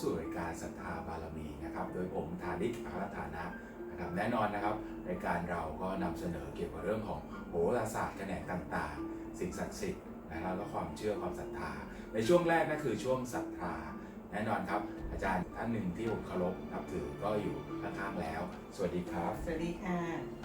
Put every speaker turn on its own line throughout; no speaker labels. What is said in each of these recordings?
สู่รายการศรัทธาบารมีนะครับ โดยผมธานิกอัครฐานะนะครับแน่นอนนะครับรายการเราก็นำเสนอเกี่ยวกับเรื่องของโหราศาสตร์แขนงต่างๆ สิ่งศักดิ์สิทธิ์นะครับแล้วก็ความเชื่อความศรัทธา ในช่วงแรกนั่นคือช่วงศรัทธา แน่นอนครับ อาจารย์ท่านหนึ่งที่ผมเคารพนับถือก็อยู่ข้างๆแล้ว สวัสดีครับ
สวัสดีค่ะ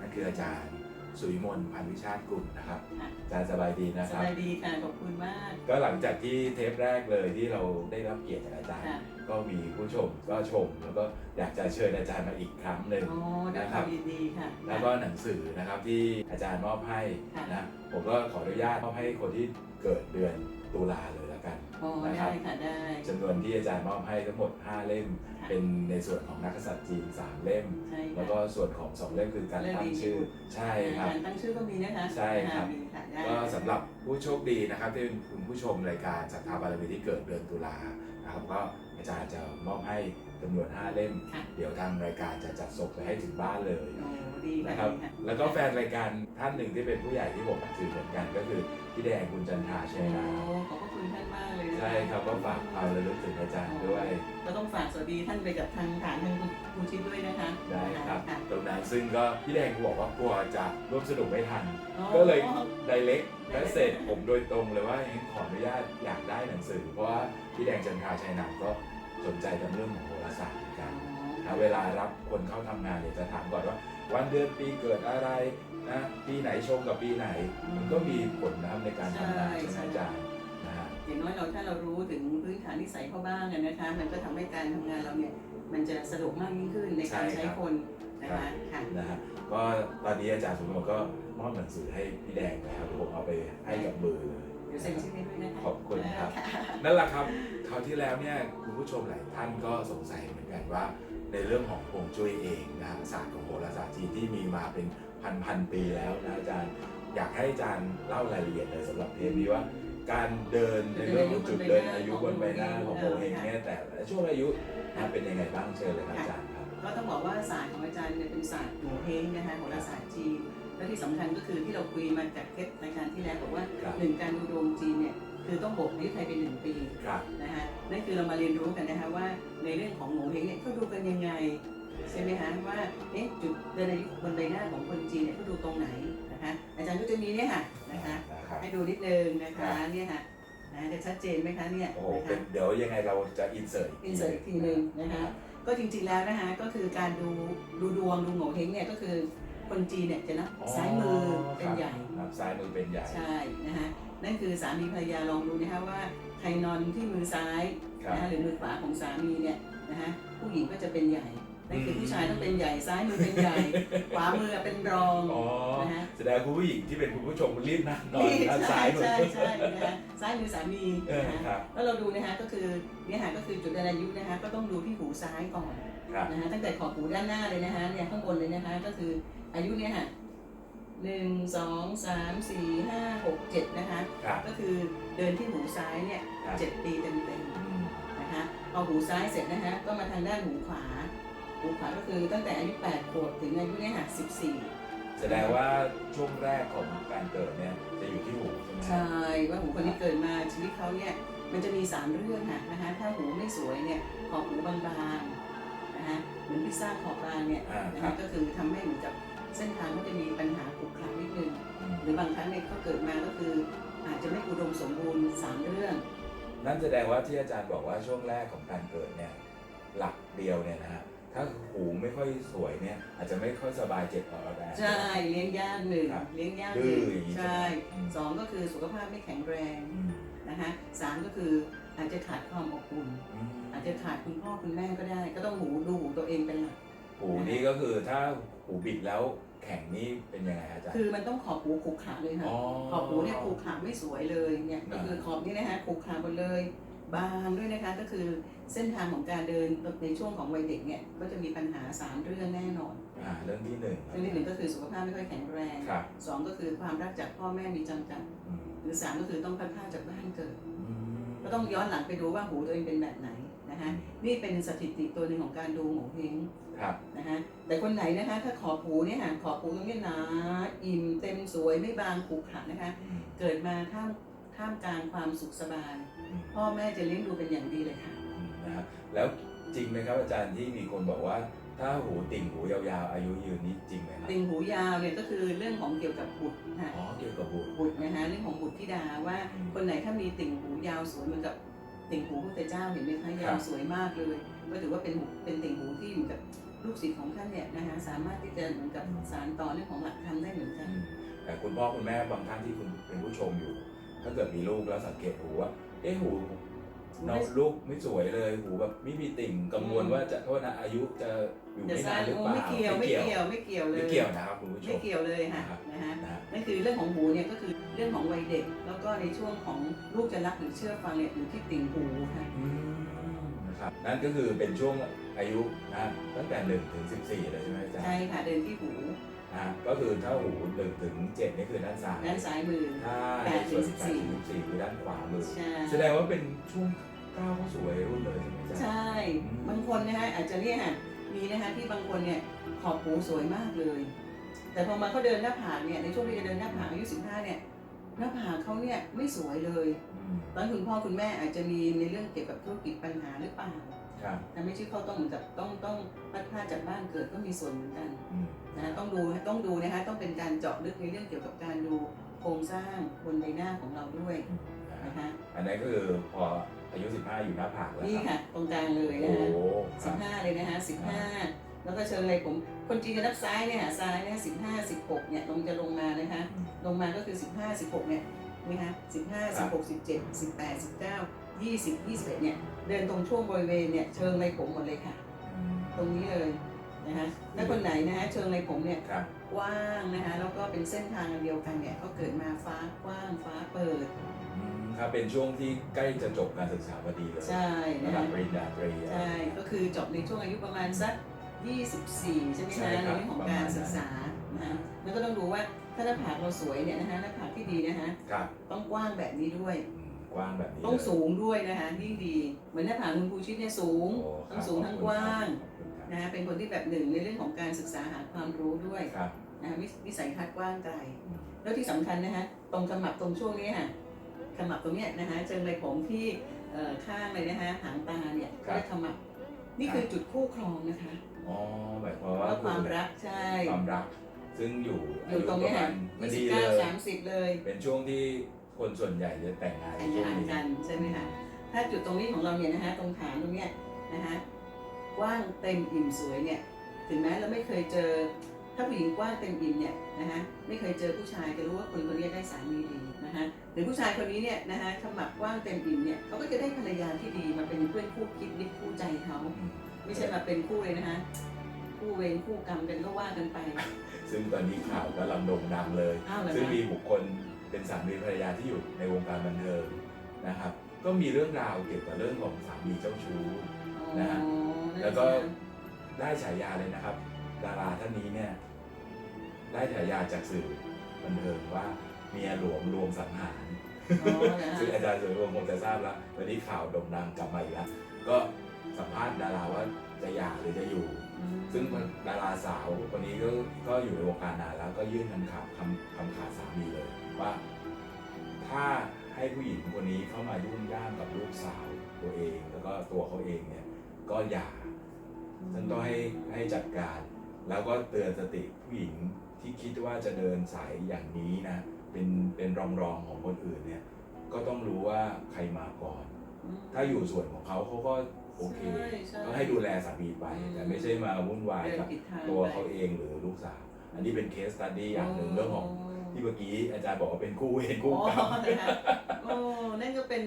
นั่นคืออาจารย์ สุวิมลพันธ์วิชาติกุลนะครับ
ค่ะ
อาจารย์สบายดีนะ
ส
ครับ
บายดีค่ะขอบคุณมาก
ก็หลังจากที่เทปแรกเลยที่เราได้รับเกียรติจากอาจารย์
ค่ะ
ก็มีผู้ชมก็ชม แล้วก็อยากจะเชิญอาจารย์มาอีกครั้งหนึ่ง
โอ้ด้วย
นะ
ค
ครั
วา
บ
มยินดีค่ะ
แล้วก็หนังสือนะครับที่อาจารย์มอบให้
ค่ะ
นะผมก็ขออนุญาตมอบให้คนที่เกิดเดือนตุลาเลยแล้ว กัน
โอ้
นะครั
ได้
บ
ค่ะได้
จำนวนที่อาจารย์มอบให้ทั้งหมด 5 เล่ม
ค่ะ
เป็นในส่วนของนักกษัตริย์จีน 3 เล่ม
ใช่ค่ะ
แล้วก็ส่วนของ 2 เล่มคือการ
เล่ม
ตั้ง
ดี
ชื่อใช่ครับ
การตั้งชื่อก็มีนะคะ
ใช่ครับ
มีค่ะได้
ก็สำหรับผู้โชคดีนะครับที่เป็นคุณผู้ชมรายการศรัทธาบารมีที่เกิดเดือนตุลานะครับก็อาจารย์จะมอบให้จำนวน 5 เล่ม
ค่ะ
เดี๋ยวทางรายการจะจัดส่งไปให้ถึงบ้านเลย
โอ้ดีค่ะ
นะครับ
ดีค่ะ
แล้วก็แฟนรายการท่านหนึ่งที่เป็นผู้ใหญ่ที่ผมนับถือเหมือนกันก็คือพี่แดงคุณจันทราชั
โอ้
ยนา
ขอบพระ คุณท่านมากเลยนะะ
ใช่ครับก็ฝากความระลึกถึงอาจารย์ด้วย
ก็ต้องฝากสวัสดีท่านไปกับทางฐานทางคุณชิดด้วยนะคะ
ได้ครับ
ค่ะ
ตรงนั้นซึ่งก็พี่แดงบอกว่ากลัวจะร่วมสนุกไม่ทัน
โอ้
ก็เลยไดเล็กและเสร็จผมโดยตรงเลยว่าอย่างนี้ขออนุญาตอยากได้หนังสือ เพราะว่าพี่แดงจันทราชัยนามก็สนใจในเรื่องของโหราศาสตร์เหมือนกัน นะเวลารับคนเข้าทำงานเนี่ยจะถามก่อนว่า วันเดือนปีเกิดอะไรนะปีไหนชงกับปีไหน มันก็มีผลนะครับในการทำงานใช่ไหมอาจารย์ นะฮะ
อย่างน้อยเราถ้าเรารู้ถึงพื้นฐานนิสัยเขาบ้างอะนะคะ มันก็ทำให้การทำงานเราเนี่ยมันจะสะดวกมากยิ่งขึ้นในการ
ใช่
ใช้
ครับ
คนนะคะค่ะ
นะฮะก็ตอนนี้อาจารย์สมมติก็มอบหนังสือให้พี่แดงนะครับผมเอาไปให้กับมือเลย
เดี๋ยวเซ็นชื่อให้ด้วยนะคะ
ขอบคุณครับ
ค่ะ
นั่นแหละครับคราวที่แล้วเนี่ยคุณผู้ชมหลายท่านก็สงสัยเหมือนกันว่า ในเรื่องของฮวงจุ้ยเองนะศาสตร์ของโหราศาสตร์จีนที่มีมาเป็นพันพันๆปีแล้วนะอาจารย์ อยากให้อาจารย์เล่ารายละเอียดเลยสำหรับเทปนี้ว่า การเดินในเรื่องของจุดเดินอายุบนใบหน้าของโมเฮงเนี่ยแต่ละช่วงอายุนะเป็นยังไงบ้างเชิญเลยครับอาจารย์ครับ
ก็ต้องบอกว่าศาสตร์ของอาจารย์เนี่ยเป็นศาสตร์โหเฮงนะคะโหราศาสตร์จีนและที่สำคัญก็คือที่เราคุยมาจากเทปรายการที่แล้วบอกว่า
ครับ
หนึ่งการดูดวงจีนเนี่ยคือต้องบวกอายุไทยเป็นหนึ่งปี
ครับ
นะคะนั่นคือเรามาเรียนรู้กันนะคะว่าในเรื่องของโหเฮงเนี่ยเขาดูกันยังไงใช่ไหมคะว่าเอ๊ะจุดเดินอายุบนใบหน้าของคนจีนเนี่ยเขาดูตรงไหนนะคะอาจารย์ก็จะมีเนี่ยค่ะนะคะ
นะ ครับ
ให้ดูนิดนึงนะ
ครั
คะ
บ
เนี่ยค่ะนะจะชัดเจนไหมคะเนี่ย
โอ้โห
นะ
เป็
คะ
นเดี๋ยวยังไงเราจะอินเสิร์ต
อินเสิร์ตอีกทีหนึ่งนะคะก็จริงๆแล้วนะคะก็คือการดูดูดวงดูโหงเฮงเนี่ยก็คือคนจีนเนี่ยจะนับซ้ายมือเป็นใหญ่
ครับซ้ายมือเป็นใหญ่
ใช่นะคะนั่นคือสามีภรรยาลองดูนะคะว่าใครนอนที่มือซ้าย
ครับ
นะคะหรือมือขวาของสามีเนี่ยนะคะผู้หญิงก็จะเป็นใหญ่ นั่นคือผู้ชายต้องเป็นใหญ่ซ้ายมือเป็นใหญ่ ขวามือเป็นรอง
อ๋อ
นะฮะ
แสดงคุณผู้หญิงที่เป็นคุณผู้ชมรีบนั่งนอนด้าน
ใช่
ซ้ายมือ
ใช่ใช่นะคะซ้ายมือสามี
เออ
นะคะ
ครับ
แล้วเราดูนะคะก็คือเนี่ยค่ะก็คือจุดเดินอายุนะคะก็ต้องดูที่หูซ้ายก่อน
ครับ
นะคะตั้งแต่ขอบหูด้านหน้าเลยนะคะเนี่ยข้างบนเลยนะคะก็คืออายุเนี่ยค่ะหนึ่งสองสามสี่ห้าหกเจ็ดนะคะ
ครับ
ก็คือเดินที่หูซ้ายเนี่ย
ครับ
เจ็ดปีเต็ม
อืม
ๆนะคะพอหูซ้ายเสร็จนะคะก็มาทางด้านหูขวา หูขวาก็คือตั้งแต่อายุแปดขวบถึงอายุเนี่ยค่ะสิบสี่
แสดงว่าช่วงแรกของการเกิดเนี่ยจะอยู่ที่หูใช่ไหม
ใช่ ว่าหูคนที่เกิดมาชีวิตเขาเนี่ยมันจะมีสามเรื่องค่ะนะคะถ้าหูไม่สวยเนี่ยขอบหูบางๆนะคะเหมือนพิซซ่าขอบบางเนี่ย
อ่า
นะ
ครั
คะ
บ
ก็คือทำให้เหมือนกับเส้นทางก็จะมีปัญหาขรุขระนิดนึง
อืม
หรือบางครั้งเนี่ยเขาเกิดมาก็คืออาจจะไม่อุดมสมบูรณ์สามเรื่อง
นั่นแสดงว่าที่อาจารย์บอกว่าช่วงแรกของการเกิดเนี่ยหลักเดียวเนี่ยนะฮะ ถ้าหูไม่ค่อยสวยเนี่ย อาจจะไม่ค่อยสบายเจ็บคอแดง
ใช่ เลี้ยงยากหนึ่ง
ครับ
เลี้ยงยากห
ดื้
นึ่
องอย่างนี้ใช่
ใช่
ไหมอืม
สองก็คือสุขภาพไม่แข็งแรง
อืม
นะคะสามก็คืออาจจะขาดความอบอุ่น
อืม
อาจจะขาดคุณพ่อคุณแม่ก็ได้ ก็ต้องหูดูหูตัวเองเป็นหลัก
หูนี่ก็คือถ้าหูบิดแล้วแข็งนี่เป็นยังไงอาจารย์
คือมันต้องขอบหูขรุขระเลยค่ะ
อ๋อ
ขอบหูเนี่ยขรุขระไม่สวยเลยเนี่ยก็คือขอบนี่นะคะขรุขระหมดเลย บางด้วยนะคะก็คือเส้นทางของการเดินในช่วงของวัยเด็กเนี่ยก็จะมีปัญหาสามเรื่องแน่นอน
อ่าเรื่องที่หนึ่ง
เรื่องที่หนึ่งก็คือสุขภาพไม่ค่อยแข็งแรง
ครับ
สองก็คือความรักจากพ่อแม่มีจำกัด
อืม
หรือสามก็คือต้องพัดพลาดจากบ้านเกิด
อืม
ก็ต้องย้อนหลังไปดูว่าหูตัวเองเป็นแบบไหนนะคะนี่เป็นสถิติตัวหนึ่งของการดูหูเฮง
ครับ
นะคะแต่คนไหนนะคะถ้าขอบหูเนี่ยค่ะขอบหูตรงเนี้ยหนาอิ่มเต็มสวยไม่บางขรุขระนะคะ
อืม
เกิดมาถ้าท่ามกลางความสุขสบาย
อืม
พ่อแม่จะเลี้ยงดูเป็นอย่างดีเลยค่ะ
อืมนะครับแล้วจริงไหมครับอาจารย์ที่มีคนบอกว่า ถ้าหูติ่งหูยาวๆ อายุยืนนี้จริงไหมครับ
ติ่งหูยาวเนี่ยก็คือเรื่องของเกี่ยวกับบุตรค่ะ
อ๋อเกี่ยวกับบุตร
บุตรนะคะเรื่องของบุตรธิดาว่า
อืม
คนไหนถ้ามีติ่งหูยาวสวยเหมือนกับติ่งหูพระพุทธเจ้าเห็นไหมคะยาวสวยมากเลยก็ถือว่าเป็นหูเป็นติ่งหูที่เหมือนกับลูกศิษย์ของท่านเนี่ยนะคะสามารถที่จะเหมือนกับสานต่อเรื่องของหลักธรรมได้เหมือนกัน
อืมแต่คุณพ่อคุณแม่บางท่านที่คุณเป็นผู้ชมอยู่ ถ้าเกิดมีลูกแล้วสังเกตหูว่า เอ๊ะหูน้องลูกไม่สวยเลยหูแบบไม่มีติ่งกังวลว่าจะโทษนะอายุจะอยู่
เดี๋ยว
ไม่
ซานา
นหรือ
โอ้
เปล่า
ไม่เกี่ยวไม่เกี่ยวไม่เกี่ยวเลย
ไม่เกี่ยวนะครับคุณผู้ช
ไม่
ม
เกี่ยวเลยค่ะ
นะครับ
นะฮะ
นะฮะ
นั่นคือเรื่องของหูเนี่ยก็คือเรื่องของวัยเด็ก แล้วก็ในช่วงของลูกจะรักหรือเชื่อฟังเนี่ยอยู่ที่ติ่งหูค่ะ
อืมนะครับนั่นก็คือเป็นช่วงอายุนะตั้งแต่หนึ่งถึงสิบสี่เลยใช่ไหมอาจารย์
ใช่ค่ะเดินที่หู
นะฮะก็คือถ้าหูหนึ่งถึงเจ็ดนี่คือด้านซ้าย
ด้านซ้ายมือ
ถ้า
แป
ใน
ดถึ
ส่วน
ง
สิบ
สิ
สี่
บสี่
ถึงสิบสี่คือด้านขวามือ
ใช่
แสดงว่าเป็นช่วงก้าวเข้าสู่วัยรุ่นเลยใช่ไหมอาจารย์
ใช่
อืม
บางคนนะฮะอาจจะเนี่ยค่ะมีนะคะที่บางคนเนี่ยขอบหูสวยมากเลย แต่พอมาเขาเดินหน้าผากเนี่ยในช่วงที่จะเดินหน้าผากอายุ15เนี่ยหน้าผากเขาเนี่ยไม่สวยเลย
อืม
ตอนคุณพ่อคุณแม่อาจจะมีในเรื่องเกี่ยวกับธุรกิจปัญหาหรือเปล่า
ครับ
แต่ไม่ใช่เขาต้องเหมือนกับต้องต้องพัดพลาดจากบ้านเกิดก็มีส่วนเหมือนกัน
อืม
นะต้องดูต้องดูนะคะต้องเป็นการเจาะลึกในเรื่องเกี่ยวกับการดูโครงสร้างบนใบหน้าของเราด้วย
นะฮะ
นะคะ
อันนั้นก็คือพออายุ 15 อยู่หน้าผากแล้ว
นี่
ครั
ค่ะ ตรงกลางเลย
โอ้
นะ
โห
คะ
ค
สิ
รับบ
ห้าเลยนะคะสิบห้าแล้วก็เชิงอะไรผม คนจีนจะนับซ้ายเนี่ยค่ะซ้ายเนี่ยสิบห้าสิบหกเนี่ยลงจะลงมานะคะ
อืม
ลงมาก็คือสิบห้าสิบหกเนี่ยนะคะสิบห้า
ครั
สิบบหกสิบเจ็ดสิบแปดสิบเก้ายี่สิบยี่สิบเอ็ดเนี่ยเดินตรงช่วงบริเวณเนี่ยเชิงไรผมหมดเลยค่ะ
อืม
ตรงนี้เลย นะคะถ้าคนไหนนะคะเชิงไรผมเนี่ย
ครับ
กว้างนะคะแล้วก็เป็นเส้นทางอันเดียวกันเนี่ยก็เกิดมาฟ้ากว้างฟ้าเปิด
อืมครับเป็นช่วงที่ใกล้จะจบการศึกษาพอดีเลย
ใช่
ระ
นะ
ดั
คะ
บปริญญาตรีอะไร
ใช่ก็คือจบในช่วงอายุประมาณสัก 24 ใช่ไหม
ใช่
คะใน
ครับ
เรื่องของ
ประ
กา
มาณ
รศึกษานะคะแล้วก็ต้องดูว่าถ้าหน้าผากเราสวยเนี่ยนะคะหน้าผากที่ดีนะคะ
ครับ
ต้องกว้างแบบนี้ด้วย
อืมกว้างแบบนี้
ต้อง
เลย
สูงด้วยนะคะยิ่งดี เหมือนหน้าผากคุณครูชิดเนี่ยสูง
โอ้ค
ต้
รั
อบงสูงทั้ง
ขอบ
ก
คุณ
ว้าง
ขอบคุณครับ
นะคะเป็นคนที่แบบหนึ่งในเรื่องของการศึกษาหาความรู้ด้วย
ครับ
นะคะวิวิสัยทัศน์กว้างไกล
อืม
แล้วที่สำคัญนะคะตรงขมับตรงช่วงนี้ค่ะขมับตรงเนี้ยนะคะเชิงไรผมที่เอ่อข้างเลยนะคะหางตาเนี่ยก็เรียกขมับนี่คือจุดคู่ครองนะคะ
อ๋อหมายความ
เพ
ว่า
ราะความรักใช่
ความรัก ซึ่งอยู่
อยู่ตรงนี้
อา
ค่ะ
ยุประมาณมัน
ยี่สิ
ดี
บ
เล
เก้ายสามสิบเลย
เป็นช่วงที่คนส่วนใหญ่จะแต่งงานใน
แต่ง
ช่วง
งาน
นี้
กันใช่ไหมคะถ้าจุดตรงนี้ของเราเนี่ยนะคะตรงฐานตรงเนี้ยนะคะ กว้างเต็มอิ่มสวยเนี่ยถึงแม้เราไม่เคยเจอถ้าผู้หญิงกว้างเต็มอิ่มเนี่ยนะคะไม่เคยเจอผู้ชายจะรู้ว่าคนคนนี้ได้สามีดีนะคะหรือผู้ชายคนนี้เนี่ยนะคะขมับกว้างเต็มอิ่มเนี่ยเขาก็จะได้ภรรยาที่ดีมาเป็นเพื่อนคู่คิดมิตรคู่ใจเขา
อืม
ไม่ใช่มาเป็นคู่เลยนะคะคู่เวรคู่กรรมกันก็ว่ากันไป
ซึ่งตอนนี้ข่าวกำลังโด่งดังเลย
อ้าวเหรอ
ซึ่ง
คะ
มีบุคคลเป็นสามีภรรยาที่อยู่ในวงการบันเทิงนะครับ ก็มีเรื่องราวเกี่ยวกับเรื่องของสามีเจ้าชู้นะฮะ
อ๋อ
แล้วก็ได้ฉายาเลยนะครับ ดาราท่านนี้เนี่ย ได้ฉายาจากสื่อบันเทิงว่าเมียหลวงรวมสังหาร
อ๋อเหรอ
ซึ่ง
คะ
อาจารย์สุรวงศ์คงจะทราบแล้ววันนี้ข่าวโด่งดังกลับมาอีกแล้ว ก็สัมภาษณ์ดาราว่าจะหย่าหรือจะอยู่
อืม
ซึ่งดาราสาวคนนี้ก็ก็อยู่ในวงการนานแล้วก็ยื่นคำขาดคำคำขาดสามีเลยว่า ถ้าให้ผู้หญิงคนนี้เข้ามายุ่งย่ามกับลูกสาวตัวเอง แล้วก็ตัวเขาเองเนี่ย ก็อย่าฉันต้องให้ให้จัดการ แล้วก็เตือนสติผู้หญิงที่คิดว่าจะเดินสายอย่างนี้นะเป็นเป็นรองรองๆของคนอื่นเนี่ย ก็ต้องรู้ว่าใครมาก่อน ถ้าอยู่ส่วนของเขาเขาก็โอเค
ใช่ใช่
ก็ให้ดูแลสามีไป
อืม
แต่ไม่ใช่มาวุ่นวาย
เดิน
กับ
ผิดทาง
ตัว
ไป
เขาเองหรือลูกสาว อันนี้เป็นเคสตัดดี้อย่างหนึ่งเรื่องของที่เมื่อกี้อาจารย์บอกว่าเป็นคู่เวรคู่กรรม
อ๋อนะคะโอ้นั่นก็เป็น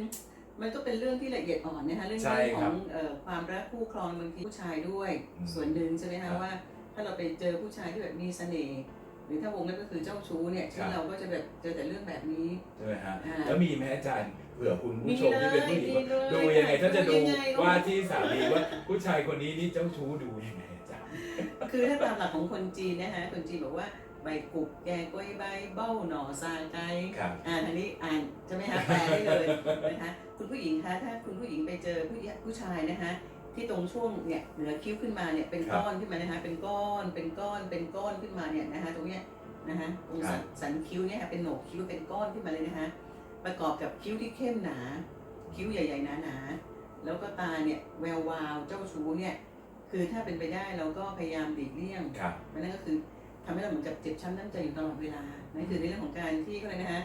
มันก็เป็นเรื่องที่ละเอียดอ่อนนะคะเรื่อง
ใช่
เรื่อง
ค
ข
รั
อบงเอ่อความรักคู่ครองบางทีผู้ชายด้วย
อืม
ส่วนหนึ่งใช่ไหม
ครั
คะ
บ
ว่า ถ้าเราไปเจอผู้ชายที่แบบมีเสน่ห์หรือถ้าวงนั้นก็คือเจ้าชู้เนี่ย
ครั
ที่
บ
เราก็จะแบบเจอแต่เรื่องแบบนี้
ใช่ไหมฮะ
อ่า
แล้วมีไหมอาจารย์เผื่อคุณผู้ชม
มี
ที่เป็นผู้หญิง
เลย
ดู
มีเลย
ยังไงถ้าจะดู
ดูยังไง
ว่าที่สามีว่าผู้ชายคนนี้นี่เจ้าชู้ดูยังไงอาจารย์
คือถ้าตามหลักของคนจีนนะคะคนจีนบอกว่า ใบกุบแกกล้วยใบเบ้าหน่อซาไก
ครับ
อ่านอันนี้อ่านใช่ไหมคะแปลได้เลยนะคะคุณผู้หญิงคะถ้าคุณผู้หญิงไปเจอผู้ยผู้ชายนะคะที่ตรงช่วงเนี่ยเหนือคิ้วขึ้นมาเนี่ยเป็น
ครับ
ก้อนขึ้นมานะคะเป็นก้อนเป็นก้อนเป็นก้อนขึ้นมาเนี่ยนะคะตรงเนี้ยนะคะตรงสันสันคิ้วเนี่ยค่ะเป็นโหนกคิ้วเป็นก้อนขึ้นมาเลยนะคะประกอบกับคิ้วที่เข้มหนา คิ้วใหญ่ๆหนาๆแล้วก็ตาเนี่ยแวววาวเจ้าชู้เนี่ยคือถ้าเป็นไปได้เราก็พยายามหลีกเลี่ยง
ครับ
นั่นก็คือ ทำให้เราเหมือนกับเจ็บช้ำน้ำใจอยู่ตลอดเวลานั่นคือในเรื่องของการที่อะไรนะฮะ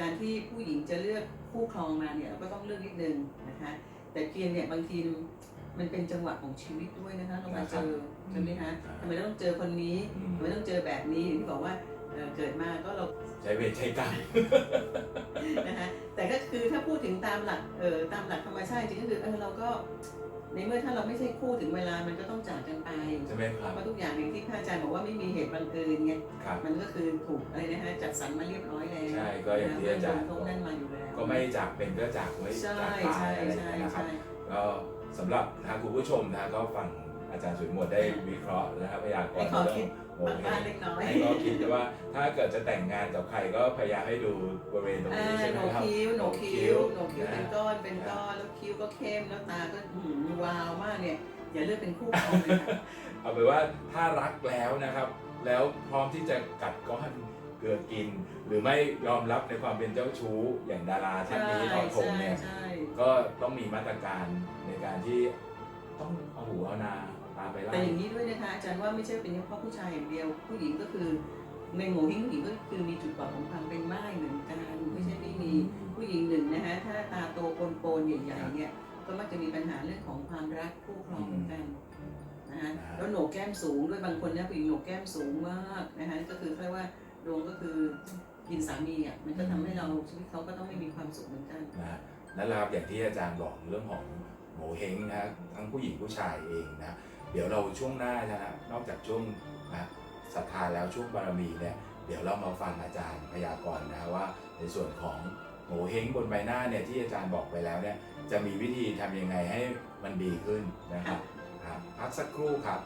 การที่ผู้หญิงจะเลือกคู่ครองมาเนี่ยเราก็ต้องเลือกนิดนึงนะคะแต่เพียงเนี่ยบางที มันเป็นจังหวะของชีวิตด้วยนะคะเรามาเจอใช่ไหมคะทำไมเราต้องเจอคนนี้
อืม
ทำไมต้องเจอแบบนี้อย่างที่บอกว่าเอ่อเกิดมาก็เรา
ใช้เวทใช้กรรม
นะคะแต่ก็คือถ้าพูดถึงตามหลักเออตามหลักธรรมชาติจริงๆก็คือเออเราก็ในเมื่อถ้าเราไม่ใช่คู่ถึงเวลามันก็ต้องจากกันไป
ใช่ไหมครับ
เพราะทุกอย่างอย่างที่พระอาจารย์บอกว่าไม่มีเหตุบังเอิญไง
ครับ
มันก็คือถูกอะไรนะฮะจัดสรรมาเรียบร้อยแล้ว
ใช่ก็อย่างที่อาจารย์
ตรงนั้นมาอยู่แล้ว
ก็ไม่จากเป็นก็จากไม่
ใช่
จากตา
ใช่
ยอะไรอย่าง
ใช่
เงี้ยนะครับ
ใช่
ก็ สำหรับทางคุณผู้ชมนะก็ฟังอาจารย์สุวิมลได้วิเคราะห์นะครับพยากร
ให้
ณ์
ขอ
เรื่
คิ
อ
ด
งโง
บ้าง
เฮ
บ้าง
ง
เล็กน้อย
ให้ก็คิดว่าถ้าเกิดจะแต่งงานกับใครก็พยายามให้ดูบริเวณตรง
อ่า
นี้ใช่ไห
โห
ม
นก
ครับ
คิ้วโหนกคิ้วโหนกคิ้ว
นะ
เป็นก้อนเป็นก้อนแล้วคิ้วก็เข้มแล้วตาก็อื้อหือวาวมากเนี่ยอย่าเลือกเป็นคู่ครองเลยค่ะ
เอาเป็นว่าถ้ารักแล้วนะครับ แล้วพร้อมที่จะกัดก้อนเกลือกิน หรือไม่ยอมรับในความเป็นเจ้าชู้อย่างดาราท่านนี้ทอทงเนี่ย
ใช่
ก็ต้องมีมาตรการใน การที่ต้องเอาหูเอานาตามไปไล่
แต่อย่างนี้ด้วยนะคะอาจารย์ว่าไม่ใช่เป็นเฉพาะผู้ชายอย่างเดียว ผู้หญิงก็คือ ในโงเฮงผู้หญิงก็คือมีจุดบอดของความเป็นม่ายเหมือนกันไม่ใช่ไม่มีผู้หญิงหนึ่งนะคะถ้าตาโตโปนๆใหญ่ๆเนี่ยก็มักจะมีปัญหาเรื่องของความรักคู่ครองเหมือนกันนะคะแล้วโหนกแก้มสูงด้วยบางคนเนี่ยผู้หญิงโหนกแก้มสูงมากนะคะก็คือเรียกว่าดวงก็คือกินสามีอะมันก็ทำให้เราชีวิตเขาก็ต้องไม่มีความสุขเหมือนกัน
นะนั่นแหละครับอย่างที่อาจารย์บอกเรื่องของ โงเฮงนะทั้งผู้หญิงผู้ชายเองนะเดี๋ยวเราช่วงหน้านะฮะนอกจากช่วงนะศรัทธาแล้วช่วงบารมีเนี่ยเดี๋ยวเรามาฟังอาจารย์พยากรณ์นะว่า ในส่วนของโงเฮงบนใบหน้าเนี่ยที่อาจารย์บอกไปแล้วเนี่ยจะมีวิธีทำยังไงให้มันดีขึ้นนะครับพักสักครู่ครับ